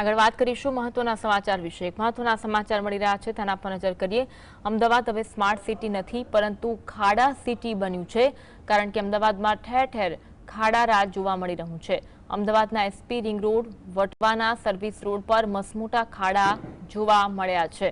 આગળ વાત કરીશું મહત્વના સમાચાર વિશે. મહત્વના સમાચાર મળી રહ્યા છે, તેના પર નજર કરીએ. અમદાવાદ હવે સ્માર્ટ સિટી નથી, પરંતુ ખાડા સિટી બન્યું છે, કારણ કે અમદાવાદમાં ઠેર ઠેર ખાડા રાજ જોવા મળી રહ્યું છે. અમદાવાદના એસપી રિંગ રોડ, વટવાના સર્વિસ રોડ પર મસમોટા ખાડા જોવા મળ્યા છે.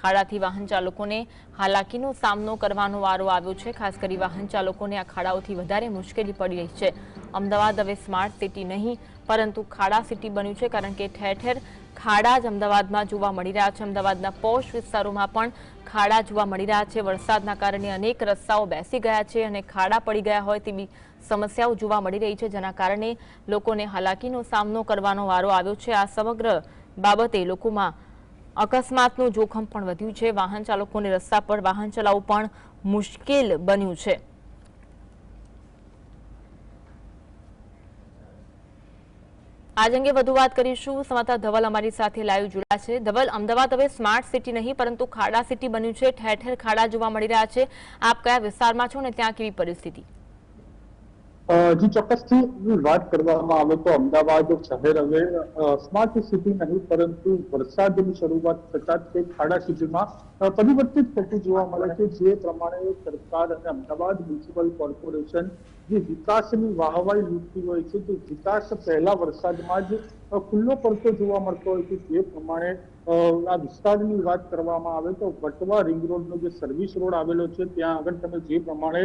ખાડાથી વાહન ચાલકોને હાલાકીનો સામનો કરવાનો વારો આવ્યો છે. ખાસ કરી વાહન ચાલકોને આ ખાડાઓથી વધારે મુશ્કેલી પડી રહી છે. અમદાવાદ હવે સ્માર્ટ સિટી નહીં, પરંતુ ખાડા સિટી બન્યું છે, કારણ કે ઠેર ઠેર ખાડા જ અમદાવાદમાં જોવા મળી રહ્યા છે. અમદાવાદના પોશ વિસ્તારોમાં પણ ખાડા જોવા મળી રહ્યા છે. વરસાદના કારણે અનેક રસ્તાઓ બેસી ગયા છે અને ખાડા પડી ગયા હોય તેવી સમસ્યાઓ જોવા મળી રહી છે, જેના કારણે લોકોને હાલાકીનો સામનો કરવાનો વારો આવ્યો છે. આ સમગ્ર બાબતે લોકોમાં અકસ્માતનું જોખમ પણ વધ્યું છે. વાહન ચાલકોને રસ્તા પર વાહન ચલાવવું પણ મુશ્કેલ બન્યું છે. આજ અંગે વધુ વાત કરીશું. સમાતા ધવલ અમારી સાથે લાઈવ જોડા છે. ધવલ, અમદાવાદ હવે સ્માર્ટ સિટી નહીં, પરંતુ ખાડા સિટી બન્યું છે. ઠેર ઠેર ખાડા જોવા મળી રહ્યા છે. આપ કયા વિસ્તારમાં છો ને ત્યાં કેવી પરિસ્થિતિ? જી ચોક્કસથી વાત કરવામાં આવે તો અમદાવાદ, શહેર હવે સ્માર્ટ સિટી નહીં, પરંતુ વરસાદની શરૂઆત થતાં તે ખાડા સિટીમાં પરિવર્તિત થતું જોવા મળે છે. જે પ્રમાણે સરકાર અને અમદાવાદ મ્યુનિસિપલ કોર્પોરેશન જે વિકાસની વાહવાઈ લૂંટતી હોય છે, તે વિકાસ પહેલા વરસાદમાં જ ખુલ્લો પડતો જોવા મળતો હોય છે. તે પ્રમાણે આ વિસ્તારની વાત કરવામાં આવે તો વટવા રિંગ રોડનો જે સર્વિસ રોડ આવેલો છે, ત્યાં આગળ તમે જે પ્રમાણે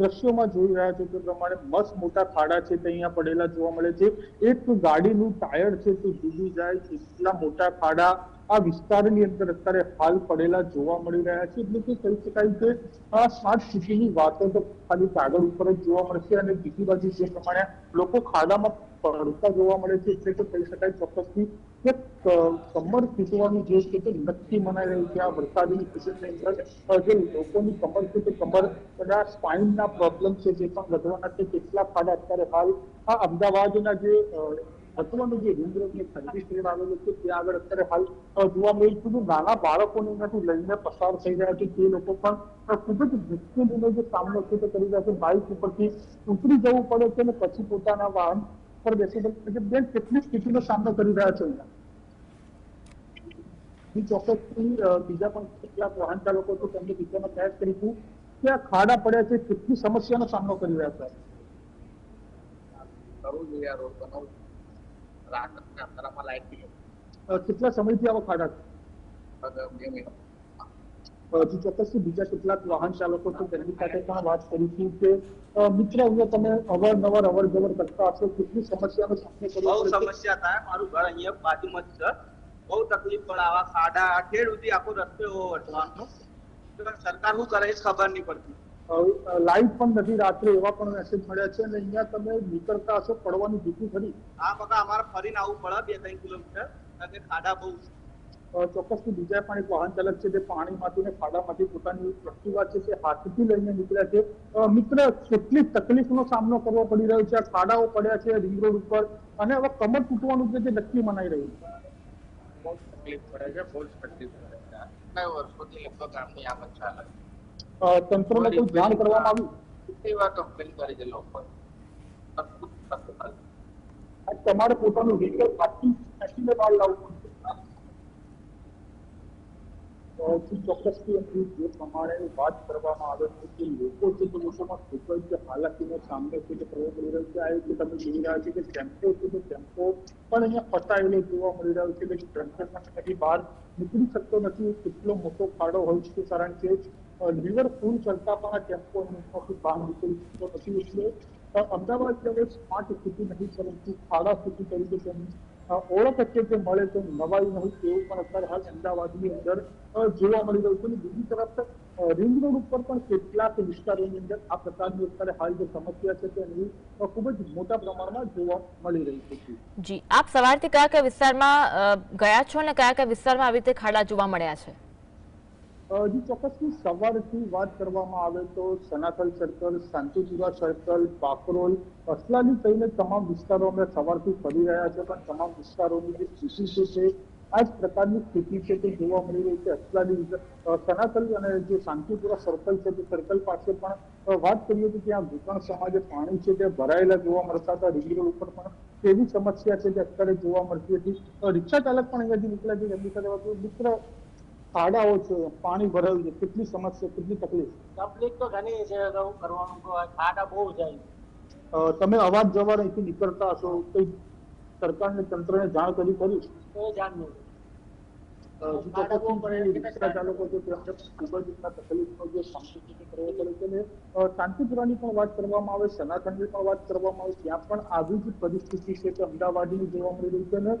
દ્રશ્યોમાં જોઈ રહ્યા છો, તે પ્રમાણે મસ્ત મોટા ખાડા છે, તે અહીંયા પડેલા જોવા મળે છે. એક ગાડીનું ટાયર છે, તે ડૂબી જાય, એટલા મોટા ખાડા આ વિસ્તારની અંદર અત્યારે હાલ પડેલા જોવા મળી રહ્યા છે. એટલે કે કહી શકાય કે આ સ્માર્ટ સિટીની વાતો તો ખાલી કાગળ ઉપર જ જોવા મળશે અને બીજી બાજુ જે પ્રમાણે લોકો ખાડામાં પડતા જોવા મળે છે. એટલે તો કહી શકાય ચોક્કસથી કે ક- કમર તૂટવાનું જે છે તે નક્કી મનાઈ રહ્યું છે. આ વરસાદની સિઝનની અંદર જે લોકોની કમર છે તે કમર બધા સ્પાઇનના પ્રોબ્લેમ છે જે પણ વધવાના છે, કેટલા ખાડા અત્યારે હાલ આ અમદાવાદના જે અ, જે સર્વિસ રોડ આવેલો છે તે આગળ અત્યારે હાલ જોવા મળ્યું છે નાના બાળકોને એનાથી લઈને પસાર થઈ રહ્યા છે તે લોકો પણ ખૂબ જ મુશ્કેલીનો જે સામનો છે તે કરી રહ્યા છે. બાઇક ઉપરથી ઉતરી જવું પડે છે અને પછી પોતાના વાહન પર બેસી પડે છે. બેન કેટલી સ્થિતિનો સામનો કરી રહ્યા છે અહીંયા? ચોક્કસથી બીજા પણ કેટલાક વાહન ચાલકો તો તેમને પૂછવાનો પ્રયાસ કરીશું કે આ ખાડા પડ્યા છે કેટલી સમસ્યાનો સામનો કરી રહ્યા છે? કરવું જોઈએ આ રોડ બનાવવું કેટલા સમયથી આવો ખાડા બે મહિના હજી ચોક્કસથી બીજા કેટલાક વાહન ચાલકો છે તેમની સાથે પણ વાત કરીશું કે મિત્ર અહીંયા તમે અવારનવાર અવરજવર કરતા હશો કેટલી સમસ્યાનો સામનો કરવો બહુ સમસ્યા થાય મારું ઘર અહીંયા બાજુમાં જ છે બહુ તકલીફ પડે આવા ખાડા ઠેર સુધી આખો રસ્તો એવો વટવાનો સરકાર શું કરે એ ખબર નહીં પડતી લાઈટ પણ નથી રાત્રે એવા પણ મેસેજ મળ્યા છે અને અહીંયા તમે નીકળતા હશો પડવાની ભીતિ ખરી. હા બકા અમારે ફરીને આવવું પડે બે ત્રણ કિલોમીટર કારણ કે ખાડા બહુ છે. ચોક્કસથી બીજા પણ એક વાહન ચાલક છે તે પાણીમાંથી ને ખાડામાંથી પોતાની પ્રતિભા છે તે હાથથી લઈને નીકળ્યા છે. મિત્ર કેટલી તકલીફનો સામનો કરવો પડી રહ્યો છે? આ ખાડાઓ પડ્યા છે રિંગ રોડ ઉપર અને હવે કમર તૂટવાનું છે તે નક્કી મનાઈ રહ્યું છે? બહુ તકલીફ પડે છે બહુ તકલીફ પડે છે. આટલા વર્ષોથી લગભગ આમની આમ ચાલે અ, તંત્રને કોઈ જાણ કરવામાં આવ્યું કેટલી વાર કમ્પ્લેન કરી લોકો. તમારે પોતાનું વ્હીકલ પાર્કિંગ ખેંચીને બહાર લાવવું ચોક્કસથી જે પ્રમાણે વાત કરવામાં આવે છે કે લોકો છે તે લોકોમાં ખૂબ હાલાકીનો સામનો છે તે કરવો પડી રહ્યો છે આ એક તમે જોઈ રહ્યા છે કે ટેમ્પો છે તે ટેમ્પો પણ અહીંયા ફસાયેલો જોવા મળી રહ્યો છે કે બહાર નીકળી શકતો નથી કેટલો મોટો ખાડો હોય છે કારણ કે રિવર ફૂલ ચડતા પણ આ ટેમ્પો એમાંથી બહાર નીકળી શકતો નથી એટલે અમદાવાદ હવે સ્માર્ટ સિટી નથી પરંતુ ખાડા સિટી તરીકે અ, ઓળખ અત્યારે મળે તો નવાઈ નહીં તેવું પણ અત્યારે હાલ અમદાવાદની અંદર જોવા મળી રહ્યું છે અને બીજી તરફ રિંગ રોડ ઉપર પણ કેટલાક વિસ્તારોની અંદર આ પ્રકારની અત્યારે હાલ જે સમસ્યા છે તેની ખૂબ જ મોટા પ્રમાણમાં જોવા મળી રહી છે જી આપ સવારથી કયા કયા વિસ્તારમાં ગયા છો અને કયા કયા વિસ્તારમાં આવી રીતે ખાડા જોવા મળ્યા છે અ, જી ચોક્કસથી સવારથી વાત કરવામાં આવે તો સનાથલ સર્કલ શાંતિપુરા સર્કલ બાકરોલ અસલાલી થઈને તમામ વિસ્તારો અમે સવારથી ફરી રહ્યા છે પણ તમામ વિસ્તારોની જે સ્થિતિ છે આ જ પ્રકારની સ્થિતિ છે તે જોવા મળી રહી છે. અસલાલી સનાતલ અને જે શાંતિપુરા સર્કલ છે તે સર્કલ પાસે પણ વાત કરીએ તો ત્યાં ભૂતણ સમાજે પાણી છે તે ભરાયેલા જોવા મળતા હતા. રિંગ ઉપર પણ તેવી સમસ્યા છે જે અત્યારે જોવા મળતી હતી. રિક્ષા ચાલક પણ અહીંયાથી નીકળ્યા છે. એમની સાથે મિત્ર ખાડાઓ છે પાણી ભરાયું છે કેટલી સમસ્યા કેટલી તકલીફ? તકલીફ તો ઘણી છે કરવાનું ખાડા બહુ જાય. તમે અવાજ જવાર અહીંથી નીકળતા હશો કઈ સરકારને તંત્રને જાણ કરી કરી તો જાણ નહીં. શાંતિપુરાની પણ વાત કરવામાં આવે સનાતનની પણ વાત કરવામાં આવે ત્યાં પણ આવી જ પરિસ્થિતિ છે કે અમદાવાદની જોવા મળી રહી છે અને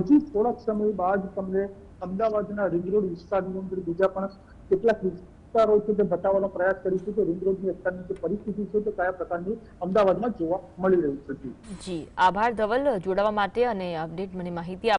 હજી થોડાક સમય બાદ તમને અમદાવાદના રિંગ રોડ વિસ્તારની અંદર બીજા પણ કેટલાક વિસ્તારો છે તે બતાવવાનો પ્રયાસ કરીશું કે રિંગ રોડની અત્યારની જે પરિસ્થિતિ છે તે કયા પ્રકારની અમદાવાદમાં જોવા મળી રહી છે. જી, આભાર ધવલ, જોડાવા માટે અને અપડેટ મને માહિતી